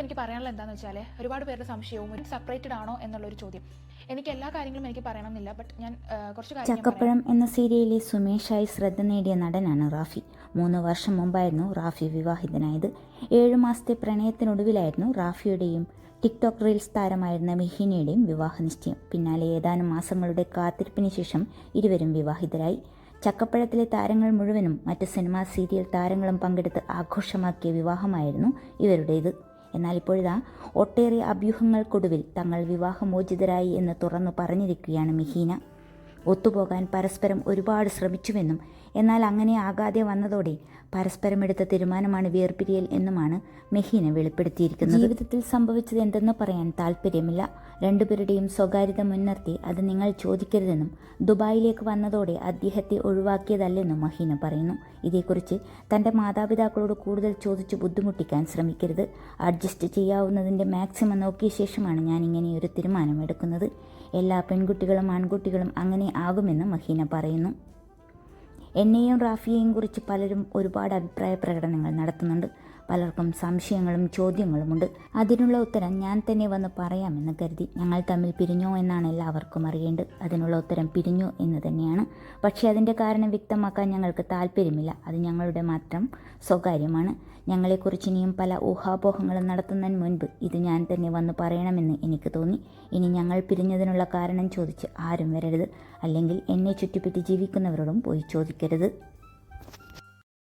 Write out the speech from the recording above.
ഇപ്പോൾ എനിക്ക് പറയാനുള്ള എന്താണെന്ന് വെച്ചാൽ ഒരുപാട് പേരുടെ സംശയവും ഒരു സെപ്പറേറ്റഡ് ആണോ എന്നുള്ളൊരു ചോദ്യം. എനിക്ക് എല്ലാ കാര്യങ്ങളും എനിക്ക് പറയണമെന്നില്ല ബട്ട് ഞാൻ കുറച്ച് കാര്യം ചക്കപ്പഴം എന്ന സീരിയലിലെ സുമേഷായി ശ്രദ്ധ നേടിയ നടനാണ് റാഫി. മൂന്ന് വർഷം മുമ്പായിരുന്നു റാഫി വിവാഹിതനായത്. ഏഴു മാസത്തെ പ്രണയത്തിനൊടുവിലായിരുന്നു റാഫിയുടെയും ടിക്ടോക്ക് റീൽസ് താരമായിരുന്ന മിഹിനിയുടെയും വിവാഹ നിശ്ചയം പിന്നാലെ ഏതാനും മാസങ്ങളുടെ കാത്തിരിപ്പിന് ശേഷം ഇരുവരും വിവാഹിതരായി. ചക്കപ്പഴത്തിലെ താരങ്ങൾ മുഴുവനും മറ്റ് സിനിമാ സീരിയൽ താരങ്ങളും പങ്കെടുത്ത് ആഘോഷമാക്കിയ വിവാഹമായിരുന്നു ഇവരുടേത്. എന്നാൽ ഇപ്പോഴിതാ ഒട്ടേറെ അഭ്യൂഹങ്ങൾക്കൊടുവിൽ തങ്ങൾ വിവാഹമോചിതരായി എന്ന് തുറന്നു പറഞ്ഞിരിക്കുകയാണ് മിഹീന. ഒത്തുപോകാൻ പരസ്പരം ഒരുപാട് ശ്രമിച്ചുവെന്നും എന്നാൽ അങ്ങനെ ആകാതെ വന്നതോടെ പരസ്പരം എടുത്ത തീരുമാനമാണ് വേർപിരിയൽ എന്നുമാണ് മെഹീന വെളിപ്പെടുത്തിയിരിക്കുന്നത്. ജീവിതത്തിൽ സംഭവിച്ചത് എന്തെന്ന് പറയാൻ താല്പര്യമില്ല രണ്ടുപേരുടെയും സ്വകാര്യത മുൻനിർത്തി അത് നിങ്ങൾ ചോദിക്കരുതെന്നും ദുബായിലേക്ക് വന്നതോടെ അദ്ദേഹത്തെ ഒഴിവാക്കിയതല്ലെന്നും മഹീന പറയുന്നു. ഇതേക്കുറിച്ച് തന്റെ മാതാപിതാക്കളോട് കൂടുതൽ ചോദിച്ചു ബുദ്ധിമുട്ടിക്കാൻ ശ്രമിക്കരുത്. അഡ്ജസ്റ്റ് ചെയ്യാവുന്നതിന്റെ മാക്സിമം നോക്കിയ ശേഷമാണ് ഞാൻ ഇങ്ങനെ ഇങ്ങനെയൊരു തീരുമാനമെടുക്കുന്നത്. എല്ലാ പെൺകുട്ടികളും ആൺകുട്ടികളും അങ്ങനെ ആകുമെന്ന് മഹീന പറയുന്നു. എന്നെയും റാഫിയെയും കുറിച്ച് പലരും ഒരുപാട് അഭിപ്രായ പ്രകടനങ്ങൾ നടത്തുന്നുണ്ട്. പലർക്കും സംശയങ്ങളും ചോദ്യങ്ങളുമുണ്ട്. അതിനുള്ള ഉത്തരം ഞാൻ തന്നെ വന്ന് പറയാമെന്ന് കരുതി. ഞങ്ങൾ തമ്മിൽ പിരിഞ്ഞോ എന്നാണ് എല്ലാവർക്കും അറിയേണ്ടത്. അതിനുള്ള ഉത്തരം പിരിഞ്ഞു എന്ന് തന്നെയാണ്. പക്ഷേ അതിന്റെ കാരണം വ്യക്തമാക്കാൻ ഞങ്ങൾക്ക് താല്പര്യമില്ല അത് ഞങ്ങളുടെ മാത്രം സ്വകാര്യമാണ്. ഞങ്ങളെക്കുറിച്ച് ഇനിയും പല ഊഹാപോഹങ്ങളും നടത്തുന്നതിന് മുൻപ് ഇത് ഞാൻ തന്നെ വന്ന് പറയണമെന്ന് എനിക്ക് തോന്നി. ഇനി ഞങ്ങൾ പിരിഞ്ഞതിനുള്ള കാരണം ചോദിച്ച് ആരും വരരുത്. അല്ലെങ്കിൽ എന്നെ ചുറ്റിപ്പറ്റി ജീവിക്കുന്നവരോടും പോയി ചോദിക്കരുത്.